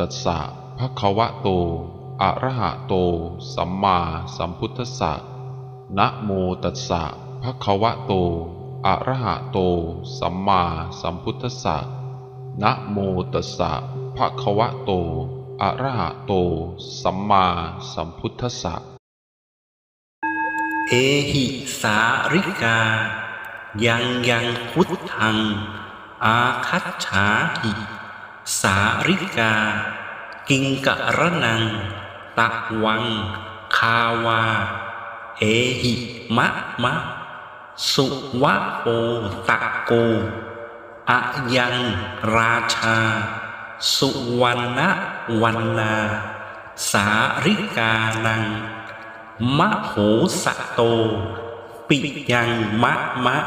ตัสสะภะคะวะโต อะระหะโต สัมมาสัมพุทธัสสะ นะโมตัสสะภะคะวะโต อะระหะโต สัมมาสัมพุทธัสสะ นะโมตัสสะภะคะวะโต อะระหะโต สัมมาสัมพุทธัสสะ เอหิสาริกา ยังยังพุทธัง อาคัจฉาหิ สาริกา กิงกะระนัง ตะวัง คาวา เอหิ มะมะ สุวะโอตะโกอะยังราชา สุวรรณวันนา สาริกานัง มะโหสะโต ปิยังมะมะ